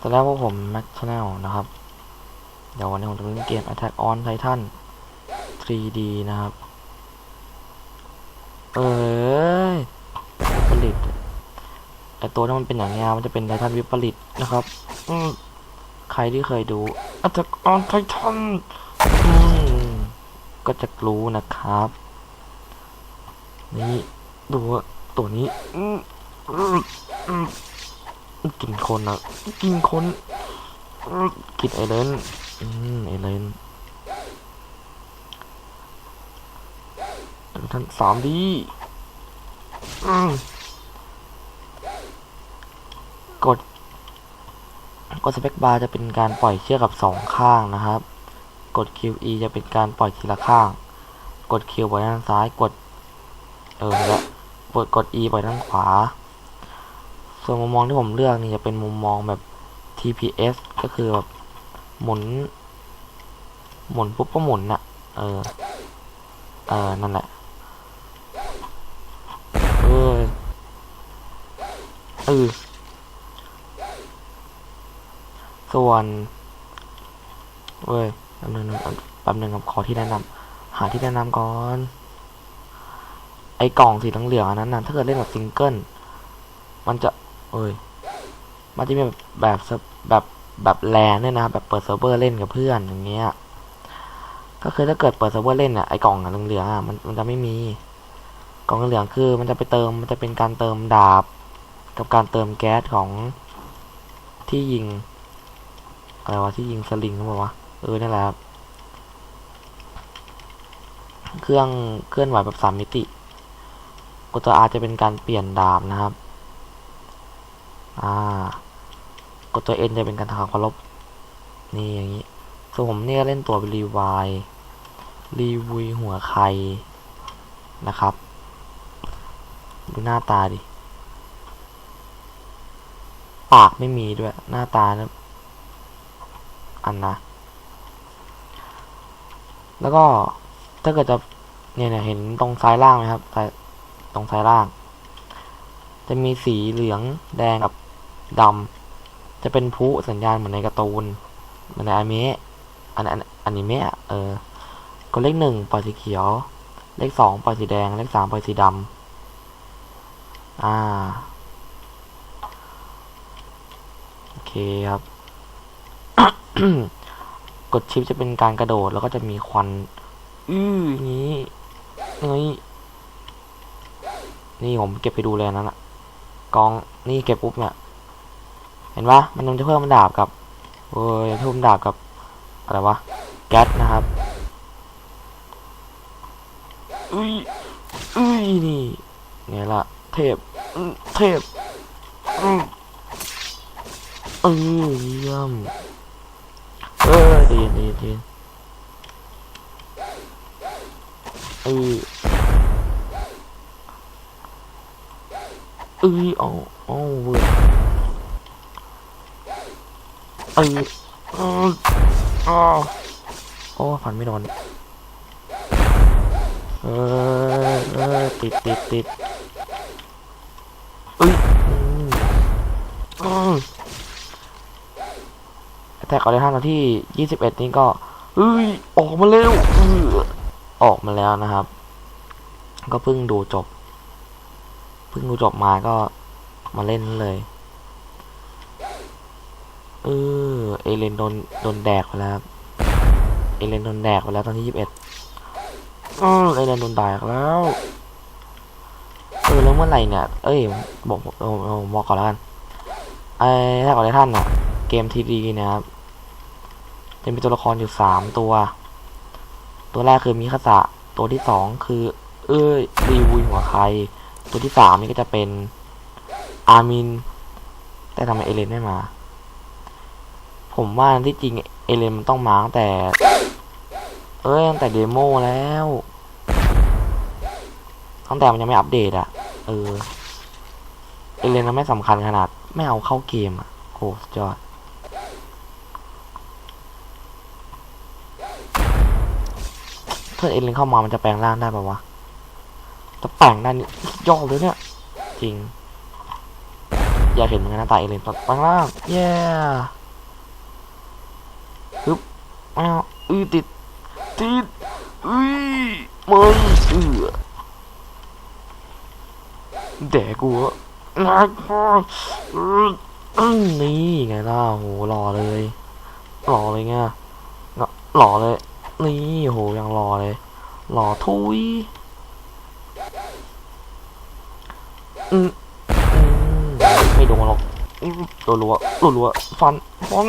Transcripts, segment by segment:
ตอนแรกพวกผมแม็กชแนลนะครับ เดี๋ยววันนี้ผมจะเล่นเกม Attack on Titan 3D นะครับ เอ้ยวิปริตไอตัวที่มันเป็นอย่างเงี้ยมันจะเป็นไททันวิปริตนะครับ อืมใครที่เคยดู Attack on Titan อืมก็จะรู้นะครับ นี่ ดูว่าตัวนี้ อืมอืมอืม กินคนอะ กินคนกินไอเลนอืมไอเลนท่านสามดีกด กดสเปคบาร์จะเป็นการปล่อยเชือกกับสองข้างนะครับ กด QE จะเป็นการปล่อยทีละข้าง กด Q ปล่อยด้านซ้าย กด เออแล้วกดกด E ปล่อยด้านขวา ส่วนมุมมองที่ผมเลือกนี่จะเป็นมุมมองแบบ TPS ก็คือแบบหมุน หมุนปุ๊บก็หมุนน่ะ เออ เออ นั่นแหละ เออเออส่วนเว้ยแป๊บนึงแป๊บนึงครับขอที่แนะนำหาที่แนะนำก่อน ไอ้กล่องสีเหลืองๆอันนั้นนะถ้าเกิดเล่นแบบซิงเกิลมันจะ เอ้ยมันจะมีแบบแบบแบบแบบแลนเนี่ยนะแบบเปิดเซิร์ฟเวอร์เล่นกับเพื่อนอย่างเงี้ยก็คือถ้าเกิดเปิดเซิร์ฟเวอร์เล่นเนี่ยไอ้กล่องอะเหลืองๆอะมันมันจะไม่มีกล่องเหลืองคือ มันจะไปเติมมันจะเป็นการเติมดาบ กับการเติมแก๊สของที่ยิงอะไรวะที่ยิงสลิงหรือเปล่าวะเออนั่นแหละครับเครื่องเคลื่อนไหวแบบสามมิติกดตัว R จะเป็นการเปลี่ยนดาบนะครับ อ่ากดตัว N จะเป็นการทำความเคารพนี่อย่างนี้ส่วนผมเนี่ยเล่นตัวรีวายรีวุยหัวไข่นะครับ ดูหน้าตาดิ ปากไม่มีด้วย หน้าตานะอันนะ แล้วก็ถ้าเกิดจะเนี่ยเนี่ยเห็นตรงซ้ายล่างไหมครับตรงซ้ายล่าง จะมีสีเหลืองแดงกับ ดำจะเป็นพุสัญญาณเหมือนในการ์ตูนเหมือนในอนิเมะอันอันอนิเมะเออกดเลขหนึ่งปล่อยสีเขียว เลขสองปล่อยสีแดง เลขสามปล่อยสีดำอ่าโอเคครับ กดชิปจะเป็นการกระโดดแล้วก็จะมีควัน อื้ออย่างนี้นี่นี่ผมเก็บไปดูเลยอันนั้นอะกองนี่เก็บปุ๊บเนี่ย เห็นปะมันจะเพิ่มดาบกับเอ้ยเพิ่มดาบกับอะไรวะแก๊สนะครับอุ้ยอุ้ยนี่ไงล่ะเทพเทพอืมเออเยี่ยมเออดีดีดีเออเอ้ยเอาเอาเว้ย เออเอออ้าวโอ้ฝันไม่โดนเออเออติดติดติดเอ้ยอืมอืมแต่ก่อนในห้านาที่ยี่สิบเอ็ดนี้ก็เอ้ยออกมาเร็วออออกมาแล้วนะครับ ก็เพิ่งดูจบ เพิ่งดูจบมาก็มาเล่นเลย เออ เอเลนโดนโดนแดกไปแล้วครับเอเลนโดนแดกไปแล้วตอนที่ยี่สิบเอ็ดเออเอเลนโดนแดกแล้วเออแล้วเมื่อไหร่เนี่ย เอ้ยบอกเออเออบอกก่อนแล้วกันไอ้ถ้าก่อนได้ท่านอะ เกมทีดีนะครับจะมีตัวละครอยู่สามตัว ตัวแรกคือมิคาสะตัวที่สองคือ เอ้ยรีวุยหัวใคร ตัวที่สามนี่ก็จะเป็นอามิน แต่ทำไมเอเลนไม่มา ผมว่าที่จริงเอเลนมันต้องมาตั้งแต่ เอ้ยตั้งแต่เดโมแล้วตั้งแต่มันยังไม่อัปเดตอะเออเอเลนมันไม่สำคัญขนาด ไม่เอาเข้าเกมอะโหสุดยอดถ้าเอเลนเข้ามามันจะแปลงร่างได้ปะวะจะแปลงได้นี่ยอดเลยเนี่ย จริง อยากเห็นเหมือนกันหน้าตาเอเลนตอนข้างล่าง เย้ฮึ อ้าวอือติดติดอุ้ยมึงเอือแดกกูอะนักพออืออืมนี่ไงล่ะโหหล่อเลยหล่อเลยไงหล่อเลย นี่โหยังหล่อเลย หล่อทุยอืมอืมไม่โดนหรอกรัวรัวรัวรัวฟันฟัน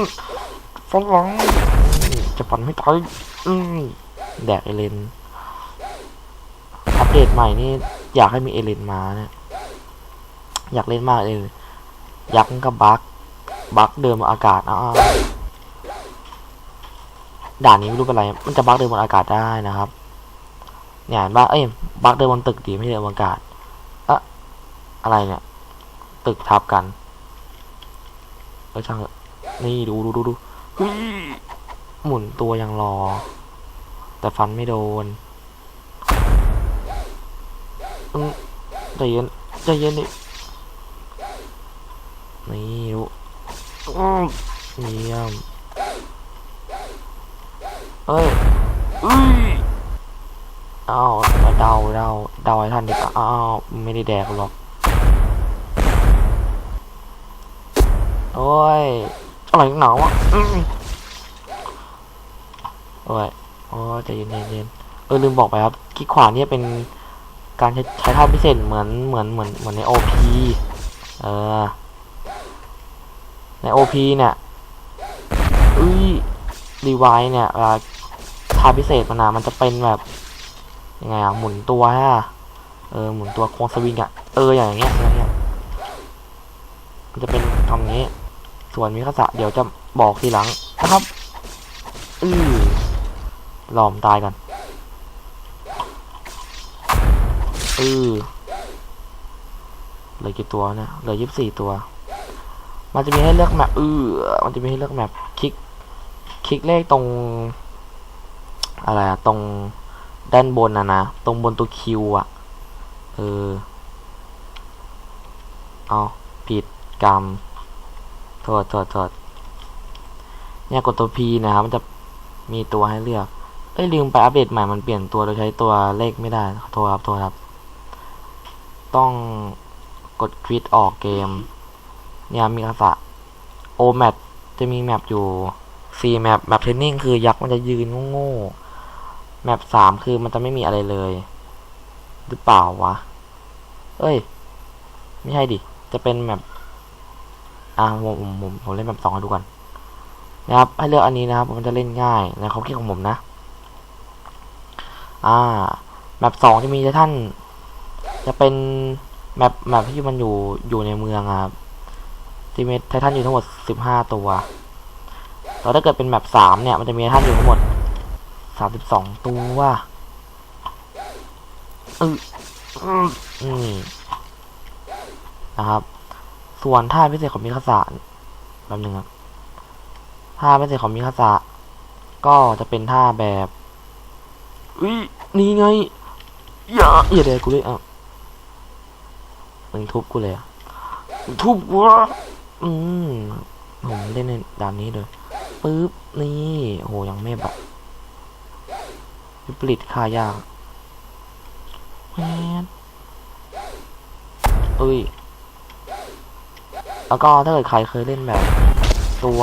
ฟันหลัง จะฟันไม่ตายอืมแดกเอเลนอัปเดตใหม่นี่อยากให้มีเอเลนมาเนี่ยอยากเล่นมากเลย ยักษ์กับบักบักเดินบนอากาศอ้าด่านนี้ไม่รู้เป็นไร มันจะบักเดินบนอากาศได้นะครับเนี่ยเห็นปะเอ้ยบักเดินบนตึกดีไม่ใช่เดินบนอากาศอะอะไรเนี่ย ตึกทับกันเออช่างเถอะนี่ดูดูดูดู หมุนตัวยังรอ แต่ฟันไม่โดนอืมใจเย็นใจเย็นดินี่ดูอืมเยี่ยมเอ้ยอุ้ยอ้าวเดาเดาเดาให้ท่านดิอ้าวไม่ได้แดกหรอกโอ้ยอะไรหนาวอะอืม โอ้ยโอ้ยใจเย็นๆเย็นเออลืมบอกไปครับคลิกขวาเนี่ยเป็นการใช้ใช้ท่าพิเศษเหมือนเหมือนเหมือนเหมือนในโอพีเออในโอพีเนี่ยอุ้ยรีไวเนี่ยเวลาท่าพิเศษมันนะมันจะเป็นแบบยังไงอะหมุนตัวฮะเออหมุนตัวโค้งสวิงอะเอออย่างเงี้ยอย่างเงี้ยมันจะเป็นคำนี้ ส่วนมิคาสะเดี๋ยวจะบอกทีหลังนะครับอือ หลอมตายกันอือเหลือกี่ตัวเนี่ยเหลือยี่สิบสี่ตัว มันจะมีให้เลือกแมปเออมันจะมีให้เลือกแมปคลิก คลิกเลขตรง อะไรอะตรงด้านบนอะนะ ตรงบนตัวคิวอะเออ เอาผิดกรรมโทษโทษโทษเนี่ยกดตัว P นะครับ มันจะมีตัวให้เลือก อ้ยลืมไปอัปเดตใหม่มันเปลี่ยนตัวโดยใช้ตัวเลขไม่ได้ขอโทษครับโทษครับ ต้องกดควิดออกเกม เนี่ยมีภาษาโอแมปจะมีแมปอยู่สี่แมปแมปเทรนนิ่งคือยักษ์มันจะยืนโง่ๆแมปสามคือมันจะไม่มีอะไรเลย หรือเปล่าวะ เอ้ย ไม่ใช่ดิ จะเป็นแมปอ่าผมผมผมผมเล่นแมปสองให้ดูก่อนนะครับ ให้เลือกอันนี้นะครับ มันจะเล่นง่ายในความคิดของผมนะ อ่าแมปสองจะมีท่าน จะเป็นแมปแมปที่มันอยู่อยู่ในเมืองครับที่มีไททันอยู่ทั้งหมดสิบห้าตัวแต่ถ้าเกิดเป็นแมปสามเนี่ยมันจะมีไททันอยู่ทั้งหมดสามสิบสองตัวอืออืมนะครับ ส่วนท่าพิเศษของมิคาสะแป๊บนึงครับท่าพิเศษของมิคาสะก็จะเป็นท่าแบบอุ้ย นี่ไง อย่าอย่าเดกกูเลยอะมึงทุบกูเลยอะทุบกูอะอืมผมเล่นในด่านนี้เลยปึ๊บนี่โหยังไม่แบบวิปริตค่ายากแมนเอ้ยแล้วก็ถ้าเกิดใครเคยเล่นแบบ ตัว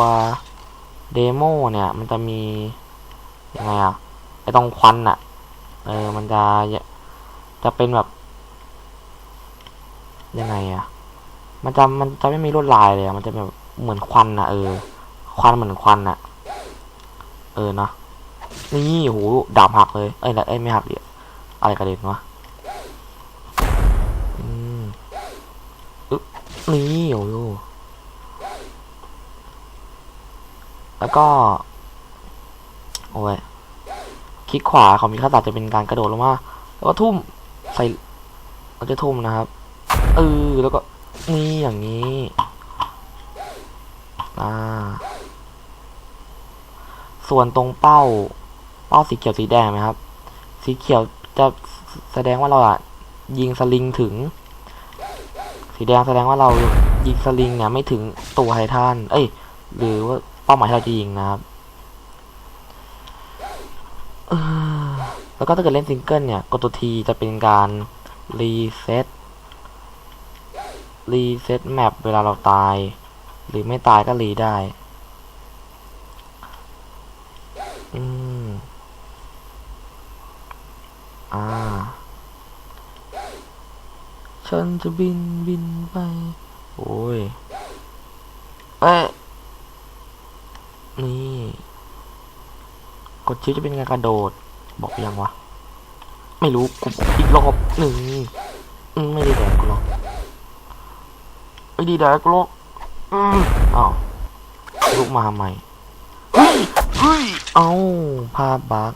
เดโมเนี่ย มันจะมียังไงอะไอตรงควันอะ เออมันจะจะเป็นแบบ ยังไงอะมันจะมันจะไม่มีลวดลายเลยอะมันจะแบบเหมือนควันอะเออ ควันเหมือนควันอะเออเนาะนี่โหดาบหักเลย เอ้ยเอ้ยไม่หักเดี๋ยวอะไรกระเด็นวะอืมอึ๊บนี่โอ้โหแล้วก็ โอ้ย คลิกขวาของมิคาตาจะเป็นการกระโดดลงมาแล้วก็ทุ่มใส่เราจะทุ่มนะครับเออแล้วก็นี่อย่างนี้อ่าส่วนตรงเป้า เป้าสีเขียวสีแดงไหมครับ สีเขียวจะแสดงว่าเราอะยิงสลิงถึง สีแดงแสดงว่าเรายิงสลิงเนี่ยไม่ถึงตัวไททันเอ้ย หรือว่าเป้าหมายที่เราจะยิงนะครับเออ แล้วก็ถ้าเกิดเล่นซิงเกิลเนี่ย กดตัวทีจะเป็นการรีเซ็ตรีเซ็ตแมปเวลาเราตาย หรือไม่ตายก็รีได้ อืม อ่า ฉันจะบินบินไป โอ้ย เอ๊ะนี่ กดชิปจะเป็นไงกระโดด บอกยังวะ ไม่รู้กูอีกรอบหนึ่งไม่ได้แดกกูหรอกไม่ได้แดกกูหรอกอืมอ้าวลุกมาทำไมเฮ้ยเฮ้ยเอ้าภาพบัก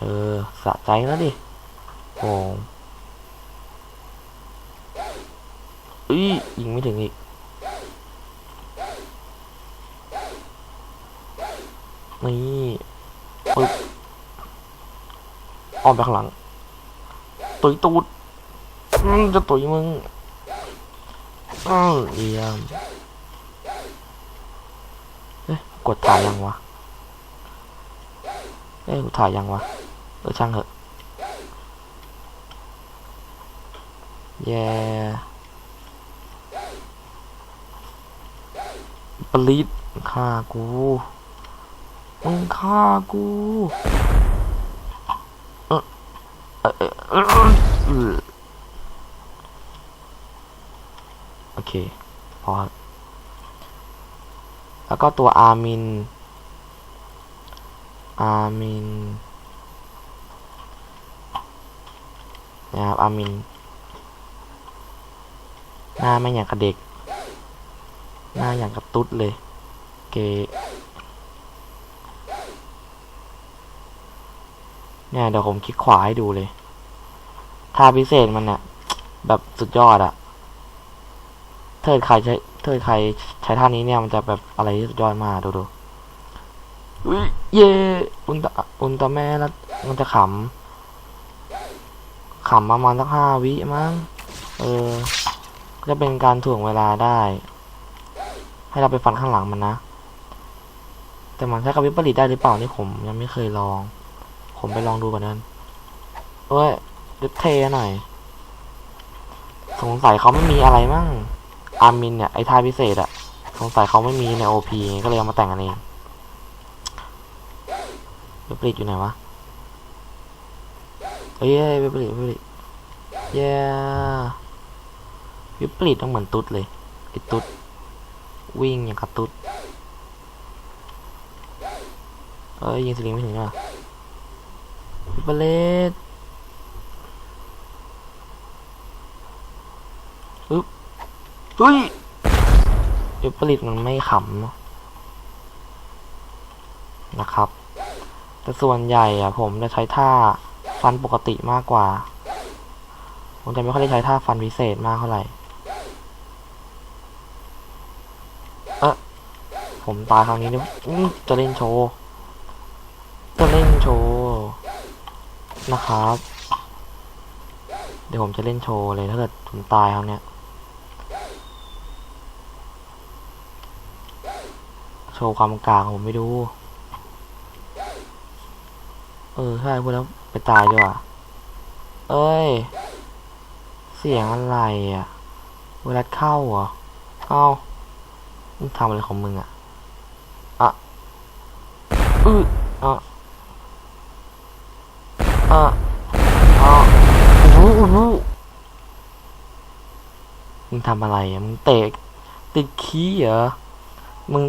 เออ สะใจแล้วดิโอ้อุ้ยยิงไม่ถึงอีกนี่ ปึ๊บอ้อมไปข้างหลัง ตุยตูดจะตุยมึงอืมเยี่ยมเอ๊ะกดถ่ายยังวะ เอ๊ะถ่ายยังวะ เออช่างเถอะแย่ปลีดฆ่ากู มึงฆ่ากูเออเอเออเอโอเค พอ แล้วก็ตัวอาร์มิน อาร์มินนะครับอาร์มิน หน้าไม่อย่างกับเด็ก หน้าอย่างกับตุ๊ดเลย เก เนี่ยเดี๋ยวผมคลิกขวาให้ดูเลยท่าพิเศษมันเนี่ยแบบสุดยอดอะเทิดใครใช้เทิดใครใช้ท่านี้เนี่ยมันจะแบบอะไรที่สุดยอดมากดูดูอุ๊ยเย่อุนตาอุนตาแม่แล้วมันจะขำขำประมาณสักห้าวิมั้งเออจะเป็นการถ่วงเวลาได้ ให้เราไปฟันข้างหลังมันนะ แต่มันใช้กับวิปริตได้หรือเปล่านี่ผมยังไม่เคยลอง ผมไปลองดูก่อนนั้นเอ้ยดิเทหน่อย สงสัยเขาไม่มีอะไรมั่ง อาร์มินเนี่ย ไอ้ท่าพิเศษอะสงสัยเขาไม่มีในโอพีก็เลยเอามาแต่งกันเองวิปริตอยู่ไหนวะเอ้ยวิปริตวิปริตเย้วิปริตต้องเหมือนตุ๊ดเลยไอ้ตุ๊ดวิ่งอย่างกับตุ๊ดเอ้ยยิงสลิงไม่ถึงอ่ะวิปเลตปึ๊บเฮ้ยวิปริตมันไม่ขำเนอะนะครับ แต่ส่วนใหญ่อะผมจะใช้ท่าฟันปกติมากกว่า ผมจะไม่ค่อยได้ใช้ท่าฟันพิเศษมากเท่าไหร่เออผมตายครั้งนี้เนี่ยอื้อจะเล่นโชว์ จะเล่นโชว์ นะครับ เดี๋ยวผมจะเล่นโชว์เลยถ้าเกิดผมตายครั้งเนี้ย โชว์ความกลางผมไม่ดู เออใช่พูดแล้วไปตายดีกว่า เอ้ย เสียงอะไรอะ เวลาเข้าเหรอเอ้ามึงทำอะไรของมึงอะ อะ อืออะ อะอะโอ้รู้มึงทำอะไรอะมึงเตะติดขี้เหรอ มึง